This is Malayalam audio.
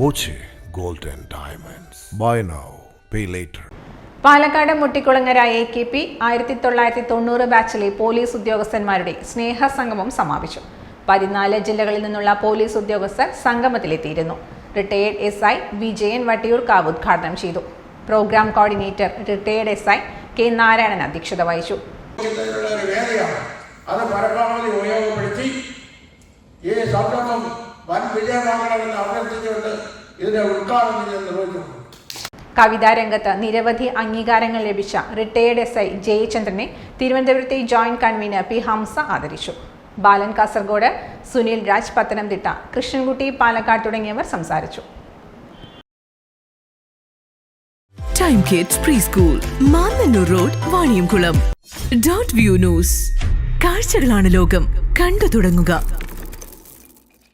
Boche gold diamonds. Buy now pay later. Palakkad Muttikulangara A K P ആയിരത്തി തൊള്ളായിരത്തി തൊണ്ണൂറ് ബാച്ചിലെ പോലീസ് ഉദ്യോഗസ്ഥന്മാരുടെ സ്നേഹ സംഗമം സമാപിച്ചു. പതിനാല് ജില്ലകളിൽ നിന്നുള്ള പോലീസ് ഉദ്യോഗസ്ഥർ സംഗമത്തിലെത്തിയിരുന്നു. Retired S I Vijayan Vattiyoorkavu ഉദ്ഘാടനം ചെയ്തു. Programme coordinator retired S I K Narayanan അധ്യക്ഷത വഹിച്ചു. അത് പരമാവധി ഉപയോഗപ്പെടുത്തി ഈ സംരംഭം വൻ വിജയമാകണമെന്ന് അഭ്യർത്ഥിച്ചുകൊണ്ട് ഇതിന്റെ ഉദ്ഘാടനം ഞാൻ നിർവഹിക്കുന്നു. കവിതാ രംഗത്ത് നിരവധി അംഗീകാരങ്ങൾ ലഭിച്ച റിട്ടയേർഡ് എസ് ഐ ജയചന്ദ്രനെ തിരുവനന്തപുരത്തെ ജോയിന്റ് കൺവീനർ പി ഹംസ ആദരിച്ചു. ബാലൻ കാസർഗോഡ് സുനിൽ രാജ് പത്തനംതിട്ട കൃഷ്ണൻകുട്ടി പാലക്കാട് തുടങ്ങിയവർ സംസാരിച്ചു. Time kids preschool Mannanur road Vaniyamkulam dot view news കാഴ്ചകളാണ് ലോകം. കണ്ടു തുടങ്ങുക.